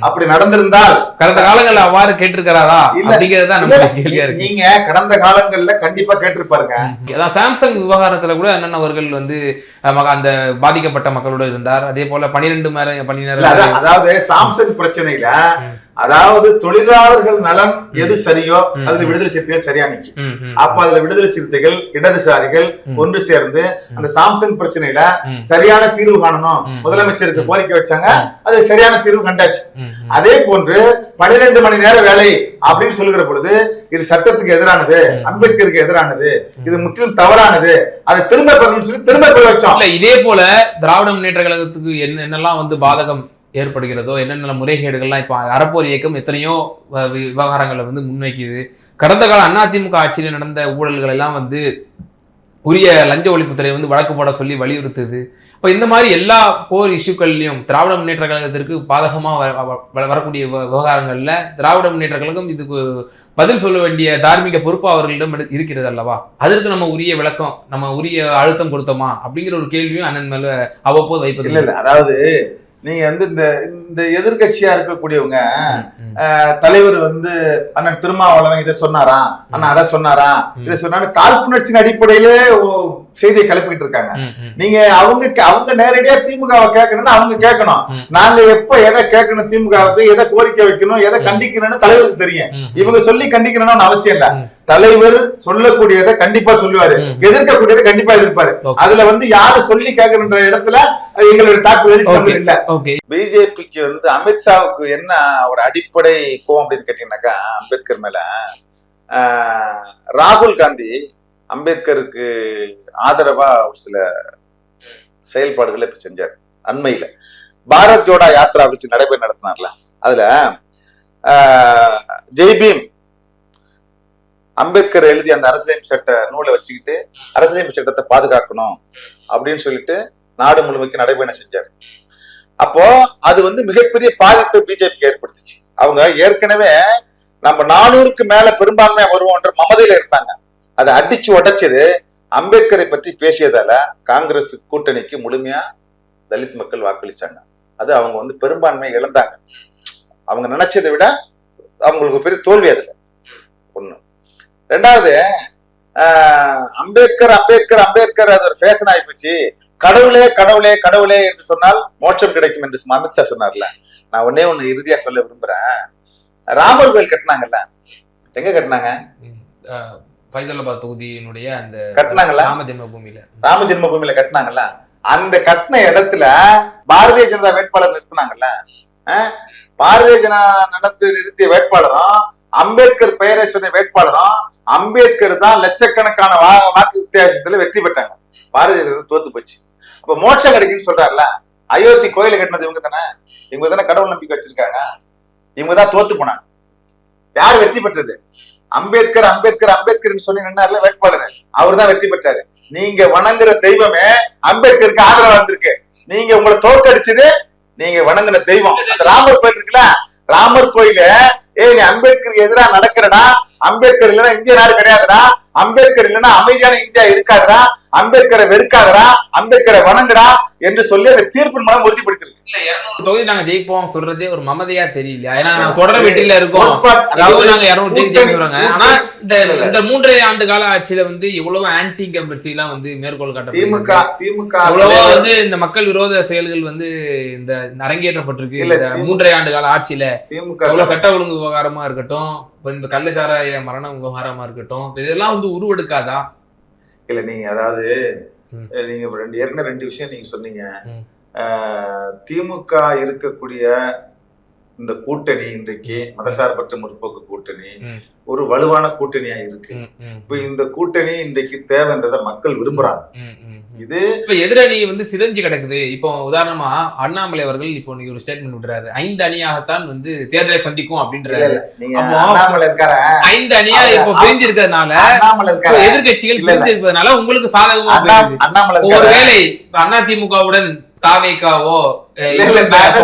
அப்படி நடந்திருந்தால் கடந்த காலங்கள்ல அவ்வாறு கேட்டிருக்கிறாரா? இல்ல. அப்படிங்கிறது தான் இல்ல, நம்ம கேள்வியா இருக்கு. நீங்க கடந்த காலங்கள்ல கண்டிப்பா கேட்டிருப்பாருங்க. அதான் சாம்சங் விவகாரத்துல கூட அண்ணன் அவர்கள் வந்து அந்த பாதிக்கப்பட்ட மக்களோட இருந்தார். அதே போல பனிரெண்டு மணி பணி நேரம் அதாவது சாம்சங் பிரச்சனையில. அதாவது தொழிலாளர்கள் நலன் எது சரியோ. அதுல விடுதலை சிறுத்தைகள் சரியா நிக்கும் ம், ம், அப்ப அதுல விடுதலை சிறுத்தைகள் இடதுசாரிகள். ஒன்று சேர்ந்து அந்த சாம்சங் பிரச்சனையில சரியான தீர்வு காணணும். முதலமைச்சருக்கு. கோரிக்கை வச்சாங்க அது சரியான தீர்வு கண்டாச்சு. அதே போன்று பன்னிரெண்டு மணி நேர வேலை அப்படின்னு சொல்லுகிற பொழுது இது சட்டத்துக்கு எதிரானது. அம்பேத்கருக்கு எதிரானது இது முற்றிலும் தவறானது அதை திரும்ப பெறணும்னு சொல்லி திரும்ப பெற வச்சோம் இதே போல திராவிட முன்னேற்ற கழகத்துக்கு என்ன என்னெல்லாம் வந்து பாதகம் ஏற்படுகிறதோ என்னென்ன முறைகேடுகள்லாம் இப்போ அறப்போர் இயக்கம் எத்தனையோ விவகாரங்களை வந்து முன்வைக்குது. கடந்த கால அதிமுக ஆட்சியில் நடந்த ஊழல்கள் எல்லாம் வந்து உரிய லஞ்ச ஒழிப்புத்துறை வந்து வழக்கு போட சொல்லி வலியுறுத்துது. இப்போ இந்த மாதிரி எல்லா போர் இஷ்யூக்கள்லையும் திராவிட முன்னேற்ற கழகத்திற்கு பாதகமாக வ- வரக்கூடிய விவகாரங்களில் விவகாரங்கள்ல திராவிட முன்னேற்ற கழகம் இதுக்கு பதில் சொல்ல வேண்டிய தார்மீக பொறுப்பு அவர்களிடம் இருக்கிறது அல்லவா? அதற்கு நம்ம உரிய விளக்கம் நம்ம உரிய அழுத்தம் கொடுத்தோமா? அப்படிங்கிற ஒரு கேள்வியும் அண்ணன் மேல அவ்வப்போது வைப்பது இல்லை அதாவது நீங்க வந்து இந்த இந்த எதிர்கட்சியா இருக்கக்கூடியவங்க தலைவர் வந்து அண்ணன் திருமாவளவன் இதை சொன்னாரா அண்ணன் அதை சொன்னாரா. இதை சொன்னாரு காழ்ப்புணர்ச்சியின் அடிப்படையிலே செய்தியை கிளப்பிட்டு இருக்காங்க நீங்க அவங்க அவங்க நேரடியா திமுகவை கேட்கணும்னா அவங்க கேட்கணும். நாங்க எப்ப எதை கேட்கணும் திமுகவுக்கு எதை கோரிக்கை வைக்கணும் எதை. கண்டிக்கணும்னு தலைவருக்கு தெரியும் இவங்க சொல்லி கண்டிக்கணும்னு அவசியம் இல்ல. தலைவர் சொல்லக்கூடியதை கண்டிப்பா சொல்லுவாரு. எதிர்க்கக்கூடியதை கண்டிப்பா எதிர்ப்பாரு. அதுல வந்து யாரு சொல்லி கேட்கணுன்ற இடத்துல எங்களுடைய தாக்கு. இல்ல ஓகே. பிஜேபிக்கு வந்து அமித்ஷாவுக்கு என்ன ஒரு அடிப்படை கோவம் அப்படின்னு கேட்டீங்கன்னாக்கா அம்பேத்கர் மேல ராகுல் காந்தி அம்பேத்கருக்கு ஆதரவா ஒரு சில செயல்பாடுகளை இப்ப செஞ்சார் அண்மையில. பாரத் ஜோடா யாத்ரா அப்படின்னு நடைபெற நடத்தினார்ல அதுல ஆஹ், ஜெய் பீம் அம்பேத்கர் எழுதிய அந்த அரசியலமைப்பு சட்ட நூலை வச்சுக்கிட்டு அரசியலமைப்பு சட்டத்தை பாதுகாக்கணும் அப்படின்னு சொல்லிட்டு நாடு முழுமைக்கு நடைபயணம் செஞ்சார். அப்போ அது வந்து மிகப்பெரிய பாதிப்பை பிஜேபிக்கு ஏற்படுத்துச்சு. அவங்க ஏற்கனவே நம்ம நானூறுக்கு மேல பெரும்பான்மையா வருவோம்ன்ற மமதையில இருந்தாங்க. அதை அடிச்சு உடைச்சது அம்பேத்கரை பற்றி பேசியதால காங்கிரஸ் கூட்டணிக்கு முழுமையா தலித் மக்கள் வாக்களிச்சாங்க. அது அவங்க வந்து பெரும்பான்மையை இழந்தாங்க. அவங்க நினைச்சதை விட அவங்களுக்கு பெரிய தோல்வி அதுல. ஒண்ணு. ரெண்டாவது அம்பேத்கர் அம்பேத்கர் அம்பேத்கர் அது ஒரு ஃபேஷன் ஆகி போச்சு கடவுளே கடவுளே கடவுளே என்று சொன்னால் மோட்சம் கிடைக்கும் என்று அமித்ஷா சொன்னார்ல. நான் ஒன்னே ஒண்ணு இறுதியா சொல்ல விரும்புறேன். ராமர் கோயில் கட்டினாங்கல்ல? எங்க கட்டினாங்க? பைதலாபாத் தொகுதியினுடைய அந்த கட்டுனாங்கல்ல? ராம ஜென்ம பூமியில ராம ஜென்மபூமியில கட்டினாங்கல்ல? அந்த கட்டின இடத்துல பாரதிய ஜனதா வேட்பாளர் நிறுத்தினாங்கல்ல? பாரதிய ஜனதா நடத்தி நிறுத்திய வேட்பாளரும் அம்பேத்கர் பெயரை சொன்ன வேட்பாளரும் அம்பேத்கர் தான் லட்சக்கணக்கான வாக்கு வித்தியாசத்துல வெற்றி பெற்றாங்க. பாரதிய ஜனதா தோத்து போச்சு. அப்ப மோட்சம் கிடைக்குன்னு சொல்றாருல அயோத்தி கோயில கட்டினது இவங்க தானே? இவங்க தானே கடவுள் நம்பிக்கை வச்சிருக்காங்க. இவங்க தான் தோத்து போனாங்க. யார் வெற்றி பெற்றது? அம்பேத்கர் அம்பேத்கர் அம்பேத்கர் சொல்லி நின்னார்ல வேட்பாளர். அவர் தான் வெற்றி பெற்றாரு. நீங்க வணங்குற தெய்வமே அம்பேத்கருக்கு ஆதரவா இருந்திருக்கு நீங்க உங்களை தோற்கடிச்சது நீங்க வணங்குன தெய்வம். அந்த ராமர் கோயில் இருக்குல்ல ராமர் கோயில ஏய் நீ அம்பேத்கருக்கு எதிராக நடக்கிறடா? அம்பேத்கர் இல்லைன்னா இந்திய நாடு கிடையாதுடா. அம்பேத்கர் இல்லைன்னா அமைதியான இந்தியா இருக்காதுடா. அம்பேத்கரை வெறுக்காதடா. அம்பேத்கரை வணங்குடா என்று சொல்லி அந்த தீர்ப்பின் மூலம் உறுதிப்படுத்திருக்கு இல்ல இருநூறு தொகுதி நாங்க ஜெயிப்போம் சொல்றதே ஒரு மமதையா தெரியல ஏன்னா நாங்க தொடர் வெட்டில இருக்கோம். அதாவது நாங்க இருநூறு தொகுதி ஜெயிக்கிறோங்க ஆனா இந்த இந்த மூன்றரை ஆண்டு கால ஆட்சியில வந்து இவ்வளவு ஆன்டி இன்கம்பன்சி எல்லாம் வந்து மேற்கோள் திமுக காட்டப்படுது திமுக எவ்வளவோ வந்து இந்த மக்கள் விரோத செயல்கள் வந்து இந்த அரங்கேற்றப்பட்டிருக்கு. இந்த திமுக மூன்றரை ஆண்டு கால ஆட்சியில திமுக எவ்வளவு சட்ட ஒழுங்கு விவகாரமா இருக்கட்டும் இப்ப இந்த கள்ளச்சாராய மரண விவகாரமா இருக்கட்டும் இதெல்லாம் வந்து உருவெடுக்காதா? இல்ல நீங்க அதாவது நீங்க ரெண்டு ஏற்கனவே ரெண்டு விஷயம் நீங்க சொன்னீங்க. திமுக இருக்கக்கூடிய இந்த கூட்டணி இன்றைக்கு மதசார்பற்ற முற்போக்கு கூட்டணி. ஒரு வலுவான கூட்டணியா இருக்கு. இப்ப இந்த கூட்டணி இன்றைக்கு தேவைன்றதை மக்கள் விரும்புறாங்க. இது இப்ப எதிரணி வந்து சிதைஞ்சு கிடக்குது. இப்போ உதாரணமா அண்ணாமலை அவர்கள் இப்போ இன்னைக்கு ஒரு ஸ்டேட்மெண்ட் விடுறாரு. ஐந்து அணியாகத்தான் வந்து தேர்தலை சந்திக்கும் அப்படின்றாரு. நீங்க ஐந்து அணியா இப்போ பிரிஞ்சு இருக்கிறதுனால எதிர்கட்சிகள். பிரிஞ்சு இருப்பதனால உங்களுக்கு சாதகமா ஒருவேளை அதிமுகவுடன் தாவேக்காவோ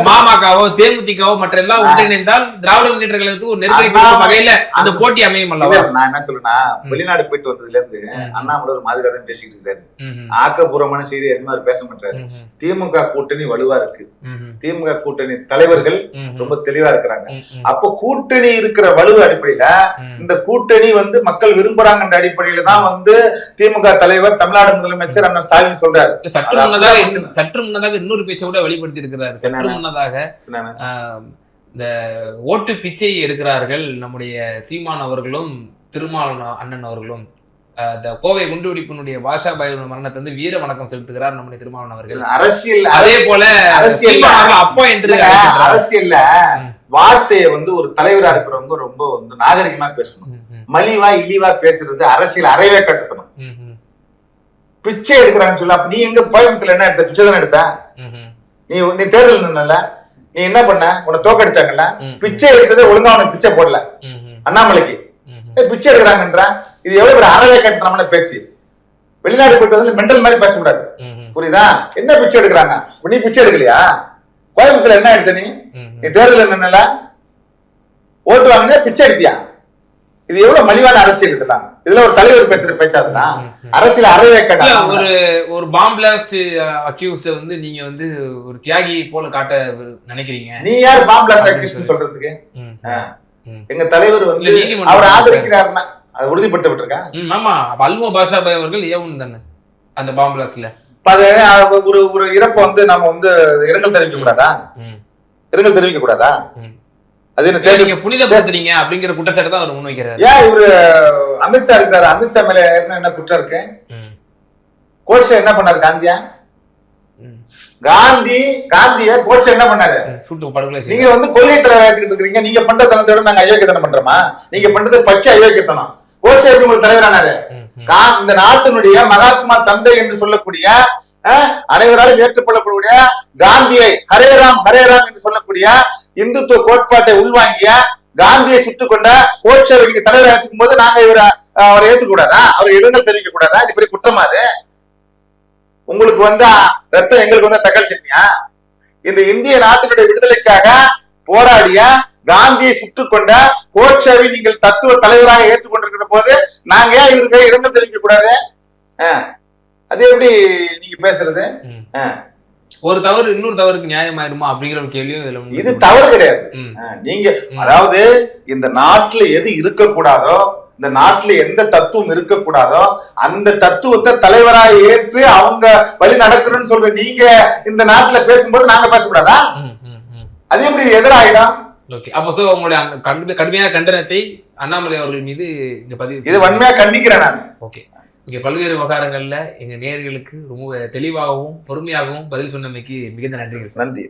மாமாக்காவோ தேமுதிகவோ மற்ற எல்லாம் ஒன்றிணைந்தால் திராவிட முன்னேற்ற கழகத்துக்கு ஒரு நெருக்கடி கொடுக்கும் வகையில அந்த போட்டி அமையும் அல்லவா? நான் என்ன சொல்றேன்னா. வெளிநாடு போயிட்டு வந்ததுல இருந்து. அண்ணாமலை ஒரு மாதிரியா தான் பேசிக்கிட்டு இருக்காரு. ஆக்கப்பூர்வமான செய்தி எதுவுமே அவர் பேச மாட்டாரு. திமுக கூட்டணி வலுவா இருக்கு. திமுக கூட்டணி தலைவர்கள் ரொம்ப தெளிவா இருக்கிறாங்க. அப்போ கூட்டணி இருக்கிற வலு அடிப்படையில. இந்த கூட்டணி வந்து மக்கள் விரும்புறாங்கன்ற அடிப்படையில தான் வந்து திமுக தலைவர் தமிழ்நாடு முதலமைச்சர் அண்ணன் ஸ்டாலின் சொல்றாரு. சற்று முன்னதாக சற்று முன்னதாக இன்னொரு பேச்சை கூட வெளிப்படுத்தி இருக்கிறார் சற்று? முன்னதாக இந்த ஓட்டு பிச்சை எடுக்கிறார்கள் நம்முடைய சீமான் அவர்களும் திருமாவளவன் அண்ணன் அவர்களும். இந்த கோவை குண்டுவெடிப்பினுடைய பாஷா பாய் மரணத்தை வந்து வீர வணக்கம் செலுத்துகிறார் நம்முடைய திருமாவளவன் அவர்கள். அரசியல் அதே போல அரசியல் அப்பா என்று. அரசியல்ல. வார்த்தையை வந்து ஒரு தலைவரா இருக்கிறவங்க ரொம்ப வந்து நாகரிகமா பேசணும். மலிவா இழிவா பேசுறது அரசியல் அறவே கட்டுத்தணும் பிச்சை எடுக்கிறான்னு சொல்ல அப்ப நீ எங்க கோயம்புத்தூர்ல என்ன எடுத்த? பிச்சை தானே எடுத்த? நீ நீ தேர்தல் நின்னல நீ என்ன பண்ண? உன்னை தோக்கடிச்சாங்கல்ல? பிச்சை எடுத்ததே ஒழுங்கா உனக்கு பிச்சை போடல. அண்ணாமலைக்கு. பிச்சை எடுக்கிறாங்கன்ற இது எவ்வளவு ஒரு அறவே கட்டணமான பேச்சு. வெளிநாடு போயிட்டு வந்து மெண்டல் மாதிரி பேசக்கூடாது. புரியுதா? என்ன பிச்சை எடுக்கிறாங்க? நீ பிச்சை எடுக்கலையா? கோயம்புத்தூர்ல என்ன எடுத்த நீ? நீ தேர்தல் நின்னல ஓட்டு வாங்கினே பிச்சை எடுத்தியா? இது எவ்வளவு மலிவான அரசியல் இதெல்லாம் இதுல ஒரு தலைவர் பேசுற பேச்சாதுன்னா. அரசியல் அறவே கட்டணம் ஒரு ஒரு பாம் பிளாஸ்ட் அக்யூஸ்ட வந்து நீங்க வந்து ஒரு தியாகி போல காட்ட நினைக்கிறீங்க. நீ யார் பாம்பிளாஸ் அக்யூஸ்ட் சொல்றதுக்கு? ம், ஆ. ம். எங்க தலைவர் வந்து அவர் ஆதரிக்கிறாருன்னா அது உறுதிப்படுத்தப்பட்டிருக்கா? ம், ஆமா. அல்வோ பாஷா பாய் அவர்கள் ஏவன் தானே அந்த பாம் பிளாஸ்ட்ல அது ஒரு ஒரு இறப்ப வந்து நம்ம வந்து இரங்கல் தெரிவிக்க கூடாதா? இரங்கல் தெரிவிக்க கூடாதா. அது என்ன நீங்க புனிதப்படுத்துறீங்க அப்படிங்கிற குற்றச்சாட்டு தான் அவர் முன்வைக்கிறாரு ஏன் இவரு அமித்ஷா இருக்கிறாரு? அமித்ஷா மேல என்ன என்ன குற்றம் இருக்கு? ம், கோட்சே என்ன பண்ணாரு? காந்தியா காந்தி காந்திய கோட்சே என்ன பண்ணாரு? ம். சூட்டு படுகொலை நீங்க வந்து கொள்கை தலைவர் இருக்கீங்க. நீங்க பண்ற தனத்தோட நாங்க அயோக்கியத்தனம் பண்றோமா? நீங்க பண்றது பச்சை அயோக்கியத்தனம். கோட்சே எப்படி உங்களுக்கு தலைவரானாரு? இந்த நாட்டினுடைய மகாத்மா தந்தை என்று சொல்லக்கூடிய அனைவராலும் ஏற்றுக்கொள்ளக்கூடிய காந்தியை ஹரேராம் ஹரேராம் என்று சொல்லக்கூடிய இந்துத்துவ கோட்பாட்டை உள்வாங்கிய காந்தியை சுட்டுக் கொண்ட கோட்சேவை நீங்க தலைவர் ஏத்துக்கும் போது நாங்க இவரை அவரை ஏத்துக்கூடாதா அவரை இடங்கள் தெரிவிக்க கூடாதா இது பெரிய குற்றமா அது. உங்களுக்கு வந்து ரத்தம் எங்களுக்கு வந்து தக்காளி சட்னியா? இந்த இந்திய நாட்டினுடைய விடுதலைக்காக போராடிய காந்தியை சுட்டுக் கொண்ட கோட்சேவை நீங்கள் தத்துவ தலைவராக ஏற்றுக்கொண்டிருக்கிற போது நாங்க ஏன் இவருக்கு இடங்கள் தெரிவிக்க கூடாது அது எப்படி நீங்க பேசுறது. ஒரு தவறு இன்னொரு தவறுக்கு நியாயமாயிருமா அப்படிங்கிற ஒரு கேள்வியும் இதுல. இது தவறு கிடையாது நீங்க. அதாவது இந்த நாட்டுல எது இருக்கக்கூடாதோ இந்த நாட்டுல எந்த தத்துவம் இருக்கக்கூடாதோ அந்த தத்துவத்தை தலைவராக ஏற்று அவங்க வழி நடக்கணும்னு சொல்ற நீங்க இந்த நாட்டுல பேசும்போது நாங்க பேசக்கூடாதா. அது எப்படி எதிராயிடும் ஓகே அப்போ சோ உங்களுடைய கடுமையான கண்டனத்தை அண்ணாமலை அவர்கள் மீது இங்க பதிவு இது. வன்மையா கண்டிக்கிறேன் நான் ஓகே இங்கே பல்வேறு விவகாரங்களில் எங்கள் நேர்களுக்கு ரொம்ப தெளிவாகவும் பொறுமையாகவும் பதில் சொன்னமைக்கு மிகுந்த நன்றிகள் நன்றி.